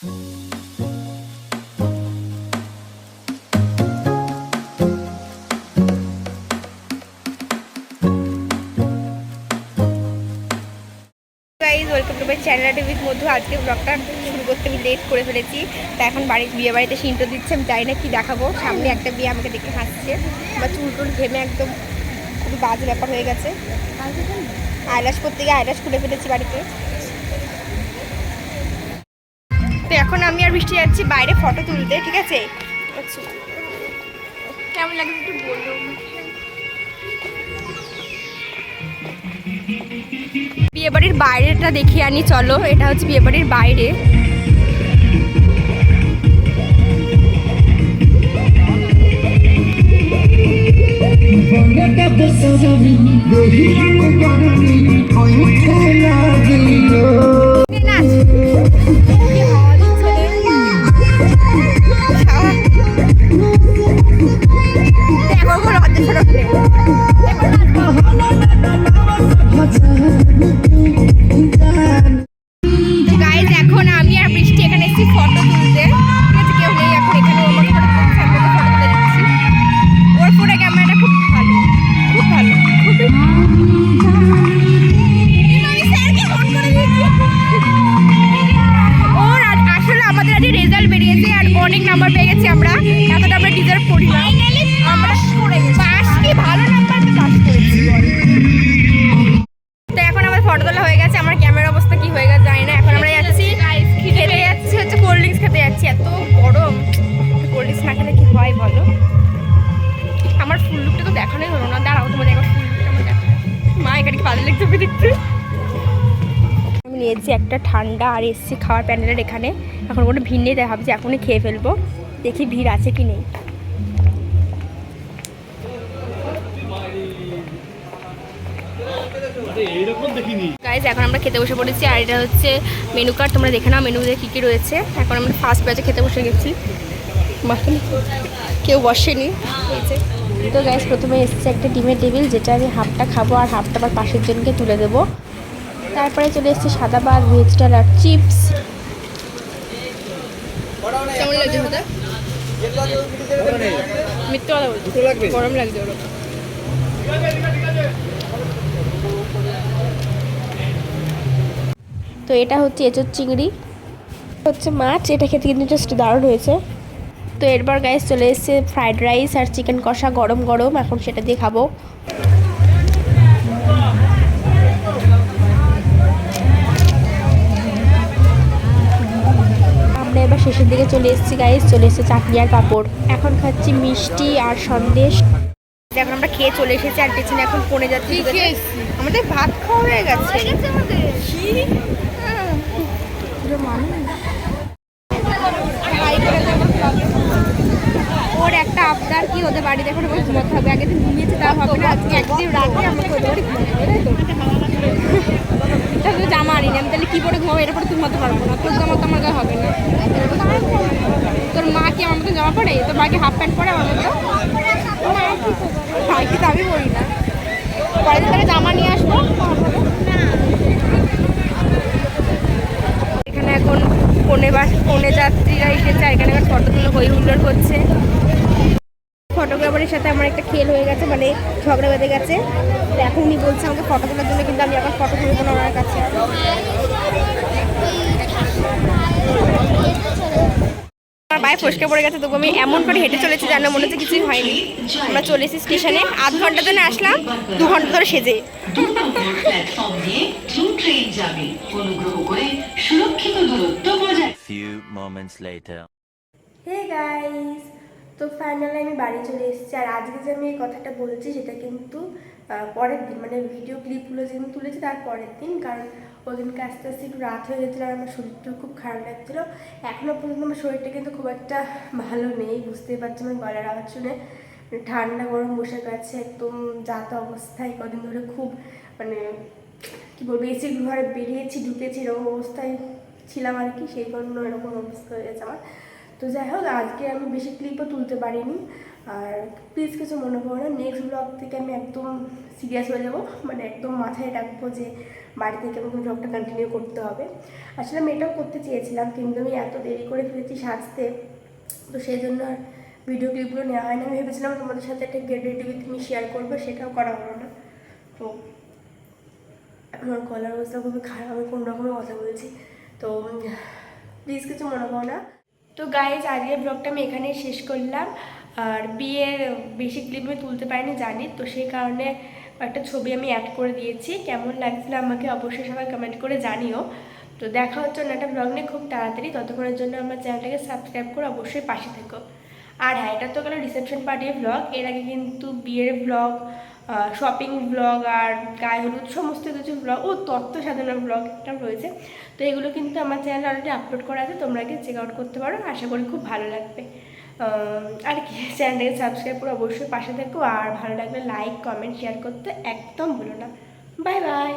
My channel টিভির মধ্যে আজকে ব্লগটা শুরু করতে আমি লেট করে ফেলেছি। তা এখন বাড়ি বিয়ে বাড়িতে সিন্টো দিচ্ছে, আমি জানি না কি দেখাবো। সামনে একটা বিয়ে আমাকে দেখে হাসছে। আমার চুল টুল ঘেমে একদম খুবই বাজে ব্যাপার হয়ে গেছে। আইলাস করতে গিয়ে আইলাস খুলে ফেলেছি বাড়িতে। তো এখন আমি আর বৃষ্টি যাচ্ছি বাইরে ফটো তুলতে ঠিক আছে? আচ্ছা। কেমন লাগে একটু বলব বিয়ে বাড়ির বাইরেটা দেখিয়ে আনি চলো। এটা হচ্ছে বিয়ে বাড়ির বাইরে নাচ। natin sa. যাচ্ছি এত গরম কোল্ড ড্রিঙ্কস না খেলে কি হয় বলো? আমার ফুল লুকটা তো দেখানোই হলো না। দাঁড়াও, তোমাদের একবার ফুল লুকটা আমার দেখো মা, এখানে কি ভালো লাগছে দেখতে? আমি নিয়েছি একটা ঠান্ডা আর এসছি খাওয়ার প্যান্ডেলের এখানে। এখন ওটা ভিড় নেই, তাই ভাবছি এখনই খেয়ে ফেলব। দেখি ভিড় আছে কি নেই। গাইজ এখন আমরা খেতে বসে পড়েছি আর এটা হচ্ছে মেনু কার্ড তোমরা দেখে নাও মেনুতে কী কী রয়েছে। এখন আমরা ফার্স্ট ব্যাচে খেতে বসে গেছি। কেউ বসেনি। তো গ্যাস প্রথমে এসেছে একটা ডিমের টেবিল যেটা আমি হাফটা খাব আর হাফটা আবার পাশের জনকে তুলে দেবো। তারপরে চলে এসেছে সাদা ভাত ভেজ ডাল আর চিপস কেমন লাগছে দাদা মিথ্যে কথা বলছি গরম লাগছে ওরকম তো এটা হচ্ছে এঁচোর চিংড়ি। হচ্ছে মাছ, এটা খেতে কিন্তু জাস্ট দারুণ হয়েছে। তো এরপর গাইস চলে এসেছে ফ্রাইড রাইস আর চিকেন কষা গরম গরম, এখন সেটা দিয়ে খাব। আমরা এবার শেষের দিকে চলে এসেছি গাইস চলে এসেছে চাটনি আর এখন খাচ্ছি মিষ্টি আর সন্দেশ। এখন আমরা খেয়ে চলে এসেছি আর পেছনে এখন পড়ে যাচ্ছি আমাদের ভাত খাওয়া হয়ে গেছে। হ্যাঁ। ওর একটা আবদার কি ওদের বাড়িতে এখন আমার ঘুমাতে হবে। আগের দিন ঘুমিয়েছে তা হবে না। আজকে একদিন রাতে আমাকে ওদের বাড়ি ঘুমাতে হবে তাই তো? জামা আনি আমি তাহলে কি করে ঘুমাবো এর পরে ঘুমাতে পারব না। তোর জামা তো আমার গায়ে হবে না। তোর মা কি আমার মতো জামা পরে? তোর মা কি হাফ প্যান্ট পরে আমার মতো? ভাই কি তো আমি পরি না। পরে তাহলে জামা নিয়ে আসব? এখানে এখন পনে বাস পনে যাত্রীরা এসেছে এখানে ফটো তুলে হই হুল্লোড় করছে। ফটোগ্রাফারের সাথে আমার একটা খেল হয়ে গেছে মানে ঝগড়া বেঁধে গেছে। তো এখন উনি বলছে আমাকে ফটো তোলার জন্য, কিন্তু আমি আবার ফটো তুলবো না ওনার কাছে। আমার বাইরে ফসকে পড়ে গেছে তবু আমি এমন করে হেঁটে চলেছি যেন মনে হচ্ছে কিছুই হয়নি। আমরা চলে এসেছি স্টেশনে আধ ঘণ্টা জন্য আসলাম দু ঘণ্টা ধরে সেজে। প্ল্যাটফর্ম দিয়ে থ্রু ট্রেন যাবে অনুগ্রহ করে সুরক্ষিত দূরত্ব বজায় Few moments later. Hey guys তো ফাইনালি আমি বাড়ি চলে এসেছি আর আজকে যে আমি এই কথাটা বলছি সেটা কিন্তু পরের দিন মানে ভিডিও ক্লিপগুলো যেদিন তুলেছি তার পরের দিন, কারণ ওই আস্তে আস্তে একটু রাত হয়ে গেছিল আর আমার শরীরটাও খুব খারাপ লাগছিল। এখনও পর্যন্ত আমার শরীরটা কিন্তু খুব একটা ভালো নেই, বুঝতেই পারছি আমার গলার আওয়াজ শুনে। মানে ঠান্ডা গরম বসে গেছে, একদম যাতা অবস্থায় কদিন ধরে খুব মানে কি বলব এসির ঘরে বেরিয়েছি, ঢুকেছি, এরকম অবস্থায় ছিলাম আর কি, সেই জন্য এরকম অবস্থা হয়ে গেছে আমার। তো যাই হোক, আজকে আমি বেশি ক্লিপও তুলতে পারিনি। আর প্লিজ কিছু মনে করো না নেক্সট ব্লগ থেকে আমি একদম সিরিয়াস হয়ে যাব। মানে একদম মাথায় রাখব যে বাড়ি থেকে আমাকে ব্লগটা কন্টিনিউ করতে হবে। আসলে আমি এটাও করতে চেয়েছিলাম, কিন্তু আমি এত দেরি করে ফিরেছি সাজতে। তো সেই জন্য আর ভিডিও ক্লিপগুলো নেওয়া হয়নি। আমি ভেবেছিলাম তোমাদের সাথে একটা get ready with me share করব, সেটাও করা হলো না। তো আমার গলার অবস্থা খুবই খারাপ, আমি কোনো রকমের কথা বলছি। তো প্লিজ কিছু মনে করো না। তো গাইজ আজকের ব্লগটা আমি এখানেই শেষ করলাম। আর বিয়ের বেশি ক্লিপ আমি তুলতে পারিনি, জানি, তো সেই কারণে একটা ছবি আমি অ্যাড করে দিয়েছি। কেমন লাগছিল আমাকে অবশ্যই সবাই কমেন্ট করে জানিও। তো দেখা হচ্ছে একটা ব্লগ নিয়ে খুব তাড়াতাড়ি। ততক্ষণের জন্য আমার চ্যানেলটাকে সাবস্ক্রাইব করে অবশ্যই পাশে থেকো। আর হ্যাঁ এটা তো গেলো রিসেপশন পার্টির ব্লগ এর আগে কিন্তু বিয়ের ব্লগ শপিং ব্লগ আর গায়ে হলুদ সমস্ত কিছু ব্লগ ও তত্ত্ব সাজানোর ব্লগ একটা রয়েছে। তো এগুলো কিন্তু আমার চ্যানেলে অলরেডি আপলোড করা আছে, তোমরা গিয়ে চেক আউট করতে পারো। আশা করি খুব ভালো লাগবে। আর কি, চ্যানেলটাকে সাবস্ক্রাইব করে অবশ্যই পাশে থেকো। আর ভালো লাগলে লাইক কমেন্ট শেয়ার করতে একদম ভুলো না। Bye bye